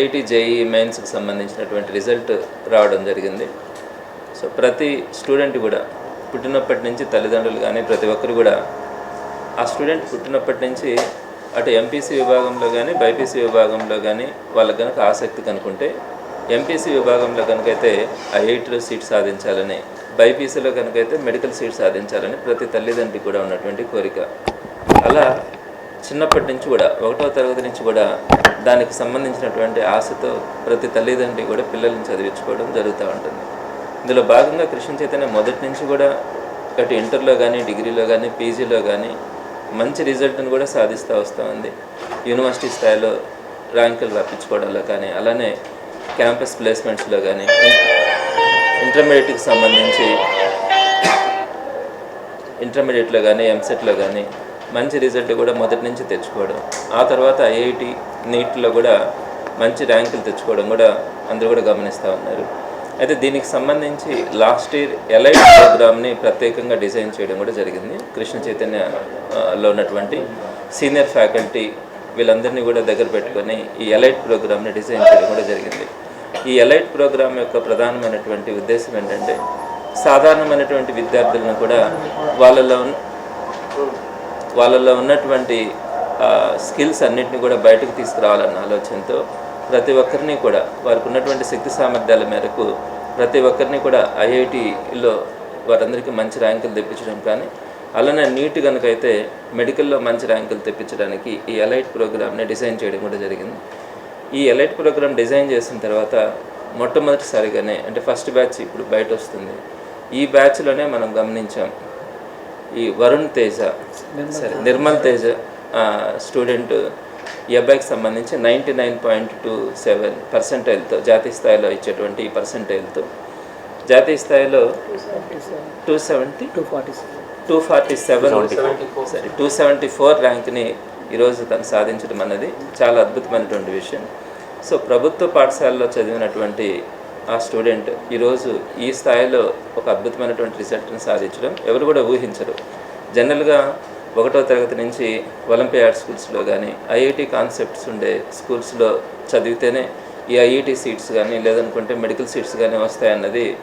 IIT JEE మెయిన్స్కి సంబంధించినటువంటి result రావడం జరిగింది. సో ప్రతి స్టూడెంట్ కూడా పుట్టినప్పటి నుంచి తల్లిదండ్రులు కానీ ప్రతి ఒక్కరు కూడా ఆ స్టూడెంట్ పుట్టినప్పటి నుంచి అటు ఎంపీసీ విభాగంలో కానీ బైపీసీ విభాగంలో కానీ వాళ్ళకి కనుక ఆసక్తి కనుకుంటే ఎంపీసీ విభాగంలో కనుకైతే ఐఐటిలో సీట్ సాధించాలని బైపీసీలో కనుకైతే మెడికల్ సీట్ సాధించాలని ప్రతి తల్లిదండ్రి కూడా ఉన్నటువంటి కోరిక. అలా చిన్నప్పటి నుంచి కూడా ఒకటో తరగతి నుంచి కూడా దానికి సంబంధించినటువంటి ఆశతో ప్రతి తల్లిదండ్రి కూడా పిల్లల్ని చదివించుకోవడం జరుగుతూ ఉంటుంది. ఇందులో భాగంగా కృష్ణ చైతన్య మొదటి నుంచి కూడా అటు ఇంటర్లో కానీ డిగ్రీలో కానీ పీజీలో కానీ మంచి రిజల్ట్ని కూడా సాధిస్తూ వస్తూ ఉంది. యూనివర్సిటీ స్థాయిలో ర్యాంకులు రప్పించుకోవడంలో కానీ అలానే క్యాంపస్ ప్లేస్మెంట్స్లో కానీ ఇంటర్మీడియట్కి సంబంధించి ఇంటర్మీడియట్లో కానీ ఎంసెట్లో కానీ మంచి రిజల్ట్ కూడా మొదటి నుంచి తెచ్చుకోవడం. ఆ తర్వాత ఐఐటి నీట్లో కూడా మంచి ర్యాంకులు తెచ్చుకోవడం కూడా అందరూ కూడా గమనిస్తూ ఉన్నారు. అయితే దీనికి సంబంధించి లాస్ట్ ఇయర్ ఎలైట్ ప్రోగ్రామ్ని ప్రత్యేకంగా డిజైన్ చేయడం కూడా జరిగింది. కృష్ణ చైతన్య లో ఉన్నటువంటి సీనియర్ ఫ్యాకల్టీ వీళ్ళందరినీ కూడా దగ్గర పెట్టుకొని ఈ ఎలైట్ ప్రోగ్రామ్ని డిజైన్ చేయడం కూడా జరిగింది. ఈ ఎలైట్ ప్రోగ్రామ్ యొక్క ప్రధానమైనటువంటి ఉద్దేశం ఏంటంటే సాధారణమైనటువంటి విద్యార్థులను కూడా వాళ్ళలో వాళ్ళల్లో వాళ్ళలో ఉన్నటువంటి స్కిల్స్ అన్నింటినీ కూడా బయటకు తీసుకురావాలన్న ఆలోచనతో ప్రతి ఒక్కరిని కూడా వారికి ఉన్నటువంటి శక్తి సామర్థ్యాల మేరకు ప్రతి ఒక్కరిని కూడా ఐఐటిలో వారందరికీ మంచి ర్యాంకులు తెప్పించడం కానీ అలానే నీట్ కనుకైతే మెడికల్లో మంచి ర్యాంకులు తెప్పించడానికి ఈ ఎలైట్ ప్రోగ్రామ్ని డిజైన్ చేయడం కూడా జరిగింది. ఈ ఎలైట్ ప్రోగ్రామ్ డిజైన్ చేసిన తర్వాత మొట్టమొదటిసారిగానే అంటే ఫస్ట్ బ్యాచ్ ఇప్పుడు బయట వస్తుంది. ఈ బ్యాచ్లోనే మనం గమనించాం ఈ వరుణ్ తేజ సరే నిర్మల్ తేజ స్టూడెంట్ ఈ అబ్బాయికి సంబంధించి ninety nine point two seven పర్సెంటైల్తో జాతీయ స్థాయిలో ఇచ్చేటువంటి ఈ పర్సెంటైల్తో. జాతీయ స్థాయిలో two seventy two forty two forty seven. సరే టూ సెవెంటీ ఫోర్ ర్యాంక్ని ఈరోజు తను సాధించడం అన్నది చాలా అద్భుతమైనటువంటి విషయం. సో ప్రభుత్వ పాఠశాలలో చదివినటువంటి ఆ స్టూడెంట్ ఈరోజు ఈ స్థాయిలో ఒక అద్భుతమైనటువంటి రిజల్ట్ని సాధించడం ఎవరు కూడా ఊహించరు. జనరల్గా ఒకటో తరగతి నుంచి ఒలింపియాడ్ స్కూల్స్లో కానీ ఐఐటి కాన్సెప్ట్స్ ఉండే స్కూల్స్లో చదివితేనే ఈ ఐఐటి సీట్స్ కానీ లేదనుకుంటే మెడికల్ సీట్స్ కానీ వస్తాయన్నది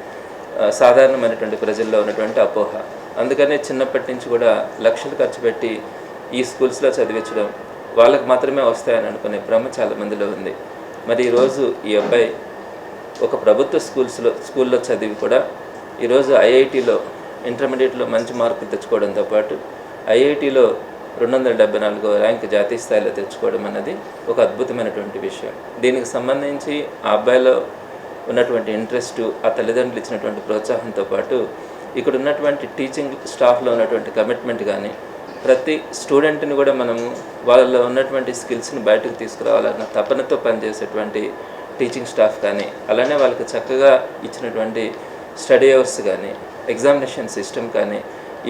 సాధారణమైనటువంటి ప్రజల్లో ఉన్నటువంటి అపోహ. అందుకనే చిన్నప్పటి నుంచి కూడా లక్షలు ఖర్చు పెట్టి ఈ స్కూల్స్లో చదివించడం వాళ్ళకి మాత్రమే వస్తాయని అనుకునే భ్రమ చాలా మందిలో ఉంది. మరి ఈరోజు ఈ అబ్బాయి ఒక ప్రభుత్వ స్కూల్స్లో స్కూల్లో చదివి కూడా ఈరోజు ఐఐటిలో ఇంటర్మీడియట్లో మంచి మార్కులు తెచ్చుకోవడంతో పాటు ఐఐటిలో రెండు వందల డెబ్బై నాలుగో ర్యాంక్ జాతీయ స్థాయిలో తెచ్చుకోవడం అన్నది ఒక అద్భుతమైనటువంటి విషయం. దీనికి సంబంధించి ఆ అబ్బాయిలో ఉన్నటువంటి ఇంట్రెస్ట్ ఆ తల్లిదండ్రులు ఇచ్చినటువంటి ప్రోత్సాహంతో పాటు ఇక్కడ ఉన్నటువంటి టీచింగ్ స్టాఫ్లో ఉన్నటువంటి కమిట్మెంట్ కానీ ప్రతి స్టూడెంట్ని కూడా మనము వాళ్ళలో ఉన్నటువంటి స్కిల్స్ని బయటకు తీసుకురావాలన్న తపనతో పనిచేసేటువంటి టీచింగ్ స్టాఫ్ కానీ అలానే వాళ్ళకి చక్కగా ఇచ్చినటువంటి స్టడీ అవర్స్ కానీ ఎగ్జామినేషన్ సిస్టమ్ కానీ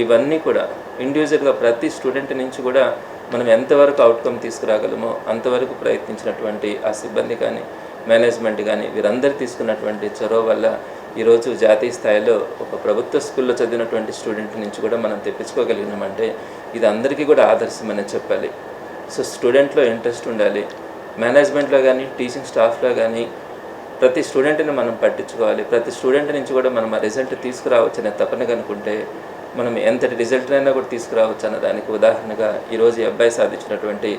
ఇవన్నీ కూడా ఇండివిజువల్గా ప్రతి స్టూడెంట్ నుంచి కూడా మనం ఎంతవరకు అవుట్కమ్ తీసుకురాగలమో అంతవరకు ప్రయత్నించినటువంటి ఆ సిబ్బంది కానీ మేనేజ్మెంట్ కానీ వీరందరూ తీసుకున్నటువంటి చొరవ వల్ల ఈరోజు జాతీయ స్థాయిలో ఒక ప్రభుత్వ స్కూల్లో చదివినటువంటి స్టూడెంట్ నుంచి కూడా మనం తెప్పించుకోగలిగినామంటే ఇది అందరికీ కూడా ఆదర్శమని చెప్పాలి. సో స్టూడెంట్లో ఇంట్రెస్ట్ ఉండాలి. మేనేజ్మెంట్లో కానీ టీచింగ్ స్టాఫ్లో కానీ ప్రతి స్టూడెంట్ని మనం పట్టించుకోవాలి. ప్రతి స్టూడెంట్ నుంచి కూడా మనం ఆ రిజల్ట్ తీసుకురావచ్చు అనే తప్పని కనుకుంటే మనం ఎంతటి రిజల్ట్ అయినా కూడా తీసుకురావచ్చు అన్న దానికి ఉదాహరణగా ఈరోజు ఈ అబ్బాయి సాధించినటువంటి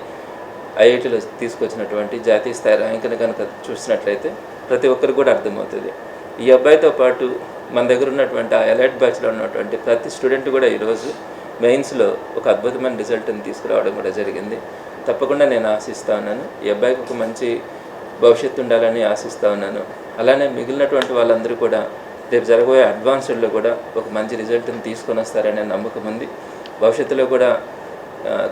ఐఐటీలో తీసుకొచ్చినటువంటి జాతీయ స్థాయి ర్యాంకుని కనుక చూసినట్లయితే ప్రతి ఒక్కరికి కూడా అర్థమవుతుంది. ఈ అబ్బాయితో పాటు మన దగ్గర ఉన్నటువంటి ఆ ఎలైట్ బ్యాచ్లో ఉన్నటువంటి ప్రతి స్టూడెంట్ కూడా ఈరోజు మెయిన్స్లో ఒక అద్భుతమైన రిజల్ట్ని తీసుకురావడం కూడా జరిగింది. తప్పకుండా నేను ఆశిస్తా ఉన్నాను. ఈ అబ్బాయికి ఒక మంచి భవిష్యత్తు ఉండాలని ఆశిస్తా ఉన్నాను. అలానే మిగిలినటువంటి వాళ్ళందరూ కూడా రేపు జరగబోయే అడ్వాన్స్డ్లో కూడా ఒక మంచి రిజల్ట్ని తీసుకొని వస్తారనే నమ్మకం ఉంది. భవిష్యత్తులో కూడా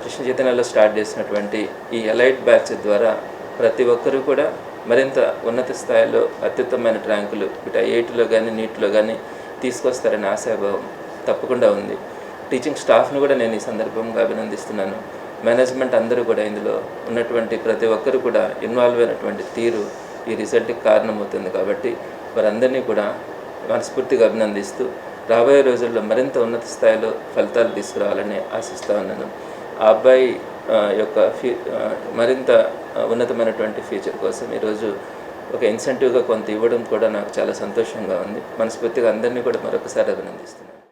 కృష్ణ చైతన్యలో స్టార్ట్ చేసినటువంటి ఈ ఎలైట్ బ్యాచ్ ద్వారా ప్రతి ఒక్కరూ కూడా మరింత ఉన్నత స్థాయిలో అత్యుత్తమైన ర్యాంకులు ఇటు ఐఐటిలో కానీ నీటిలో కానీ తీసుకొస్తారనే ఆశాభావం తప్పకుండా ఉంది. టీచింగ్ స్టాఫ్ను కూడా నేను ఈ సందర్భంగా అభినందిస్తున్నాను. మేనేజ్మెంట్ అందరూ కూడా ఇందులో ఉన్నటువంటి ప్రతి ఒక్కరు కూడా ఇన్వాల్వ్ అయినటువంటి తీరు ఈ రిజల్ట్కి కారణమవుతుంది కాబట్టి వారందరినీ కూడా మనస్ఫూర్తిగా అభినందిస్తూ రాబోయే రోజుల్లో మరింత ఉన్నత స్థాయిలో ఫలితాలు తీసుకురావాలని ఆశిస్తూ ఉన్నాను. ఆ అబ్బాయి యొక్క ఫ్యూ మరింత ఉన్నతమైనటువంటి ఫ్యూచర్ కోసం ఈరోజు ఒక ఇన్సెంటివ్గా కొంత ఇవ్వడం కూడా నాకు చాలా సంతోషంగా ఉంది. మనస్ఫూర్తిగా అందరినీ కూడా మరొకసారి అభినందిస్తున్నాను.